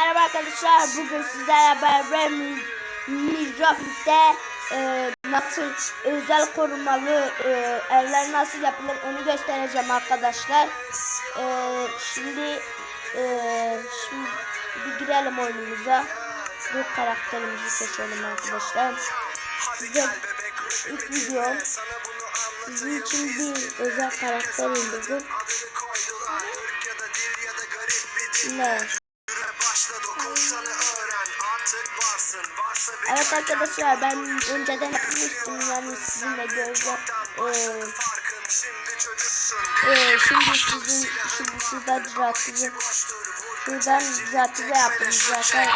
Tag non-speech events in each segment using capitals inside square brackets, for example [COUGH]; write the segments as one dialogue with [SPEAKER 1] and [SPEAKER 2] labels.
[SPEAKER 1] Merhaba arkadaşlar. Bugün sizlerle beraber Minecraft'te e, nasıl özel korumalı e, evler nasıl yapılır onu göstereceğim arkadaşlar. E, şimdi e, şimdi girelim oyunumuza. Bu karakterimizi seçelim arkadaşlar. Size ilk video sizin için bir özel karakter indirdim. Ne? Evet arkadaşlar ben önceden yapmıştım yani sizinle göreceğim. Ee, e, şimdi sizin şimdi şurada düzeltici şuradan düzeltici yaptım zaten.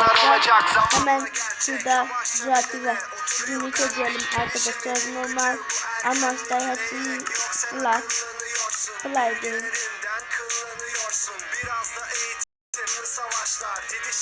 [SPEAKER 1] arkadaşlar. Hemen şurada düzeltici günlük edelim arkadaşlar. Normal amaçlar hepsini flat fly değil.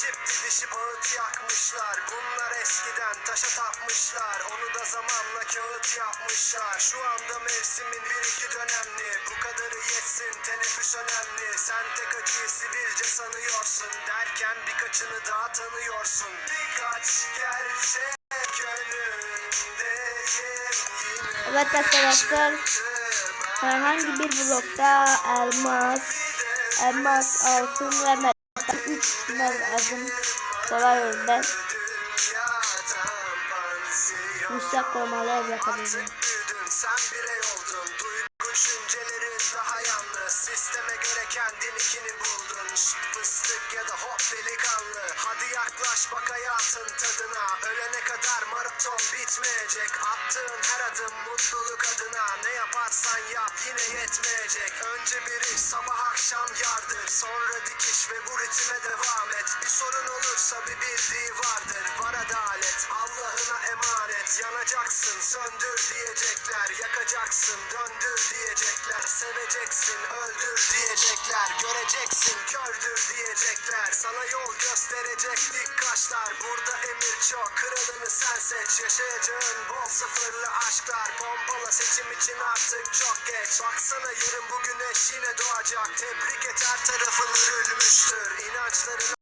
[SPEAKER 2] Didişip didişip ağıt yakmışlar. Bunlar eskiden taşa tapmışlar Onu da zamanla kağıt yapmışlar. Şu anda mevsimin bir iki dönemli. Bu kadarı yetsin teneffüs önemli. Sen tek acıyı sivilce sanıyorsun Derken birkaçını daha tanıyorsun. Birkaç gerçek
[SPEAKER 1] Evet arkadaşlar. Herhangi bir blokta elmas, elmas, altın ve metal 3 lazım kolay yolda
[SPEAKER 2] Dünyadan pansiyon
[SPEAKER 1] yüksek korumalı ev yapabilirim.
[SPEAKER 2] Düşüncelerin daha yalnız. Sisteme göre kendininkini buldun. Şşt, Fıstık ya da hop delikanlı. Hadi yaklaş bak hayatın tadına. Ölene kadar maraton bitmeyecek. Attığın her adım mutluluk adına. Ne yaparsan yap yine yetmeyecek. Önce bir iş sabah akşam yardır. Sonra dikiş ve bu ritme devam et. Bir sorun olursa bir bildiği vardır söndür diyecekler Yakacaksın. Döndür diyecekler Seveceksin. Öldür diyecekler Göreceksin. Kördür diyecekler Sana yol gösterecek dik kaşlar Burada emir çok kralını sen seç. Yaşayacağın bol sıfırlı aşklar. Bombala seçim için artık çok geç. Baksana yarın bu güneş doğacak. Tebrik et her tarafın örülmüştür İnançlarına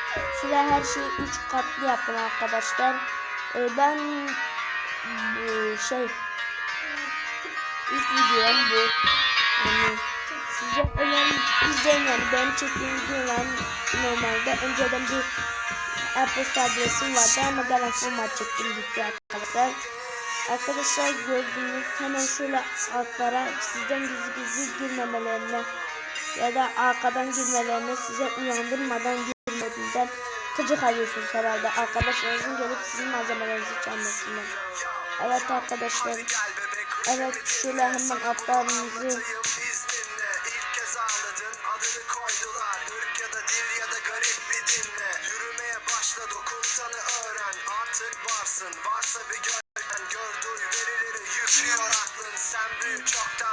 [SPEAKER 1] şuraya her şeyi 3 katlı yapın arkadaşlar. Eee, ben bu şey ilk videom bu. Yani size önemli izleyin yani benim çektiğim videolar normalde önceden bir e-posta adresim vardı ama gelen format çektim gitti arkadaşlar. Arkadaşlar gördüğünüz hemen şöyle altlara sizden gizli gizli girmemelerine ya da arkadan girmelerine size uyandırmadan gıcık alıyorsunuz herhalde. Arkadaşlarınızın gelip sizin malzemelerinizi çalmasından. Evet arkadaşlar. Evet şöyle hemen
[SPEAKER 2] varsın varsa bir Gör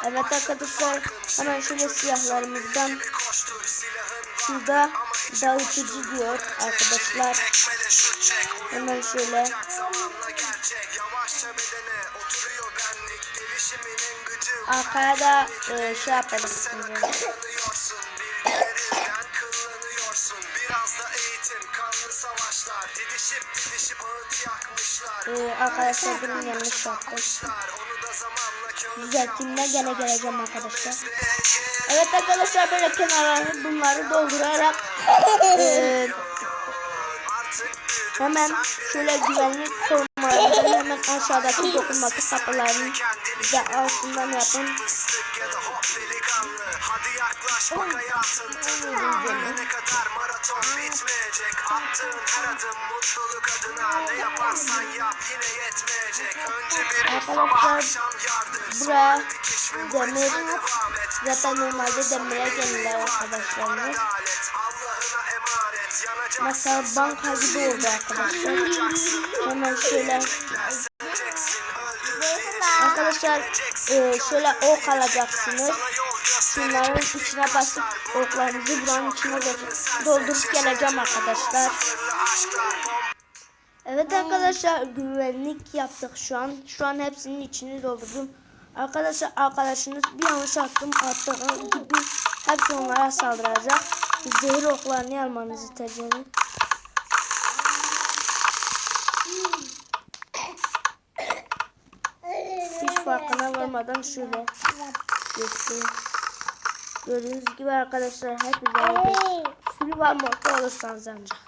[SPEAKER 1] Evet arkadaşlar hemen şöyle siyahlarımızdan şurada dağıtıcı diyor arkadaşlar. Hemen şöyle arkaya da e, şey yapalım.
[SPEAKER 2] Savaşlar Didişip didişip ağıt yakmışlar.
[SPEAKER 1] E, arkadaşlar benim yanlış yaptım. Düzelttiğimde gene geleceğim arkadaşlar. Evet arkadaşlar böyle kenarlarını bunları doldurarak e, [LAUGHS] hemen şöyle güvenlik aşağıdaki dokunmatik kapıların da altından yapın.
[SPEAKER 2] Bak hayatın tadına Ölene kadar maraton bitmeyecek Attığın her adım mutluluk adına Ne yaparsan yap yine yetmeyecek Önce bir sabah akşam yardır Sonra dikiş ve
[SPEAKER 1] demir zaten normalde demire gelirler arkadaşlarımız. Mesela banka gibi oldu arkadaşlar. Hemen şöyle arkadaşlar e, şöyle ok alacaksınız. Şunların içine basıp oklarınızı buranın içine do- doldurup geleceğim arkadaşlar. Evet arkadaşlar güvenlik yaptık şu an. Şu an hepsinin içini doldurdum. Arkadaşlar arkadaşınız bir yanlış attım attığı gibi hepsi onlara saldıracak. Zehir oklarını almanızı tercih edin. Farkına varmadan şöyle göstereyim. Gördüğünüz gibi arkadaşlar hepinize sürü var modda olursanız ancak.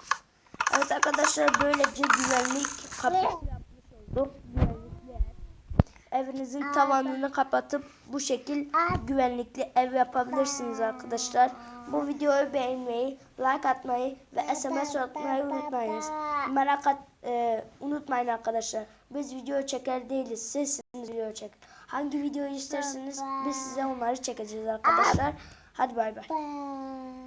[SPEAKER 1] Evet arkadaşlar böylece güvenlik kapısı yapmış olduk. Evinizin tavanını kapatıp bu şekil güvenlikli ev yapabilirsiniz arkadaşlar. Bu videoyu beğenmeyi, like atmayı ve SMS atmayı unutmayınız. Merak e, unutmayın arkadaşlar. Biz video çeker değiliz. Siz video çek. Hangi videoyu isterseniz biz size onları çekeceğiz arkadaşlar. Hadi bay bay.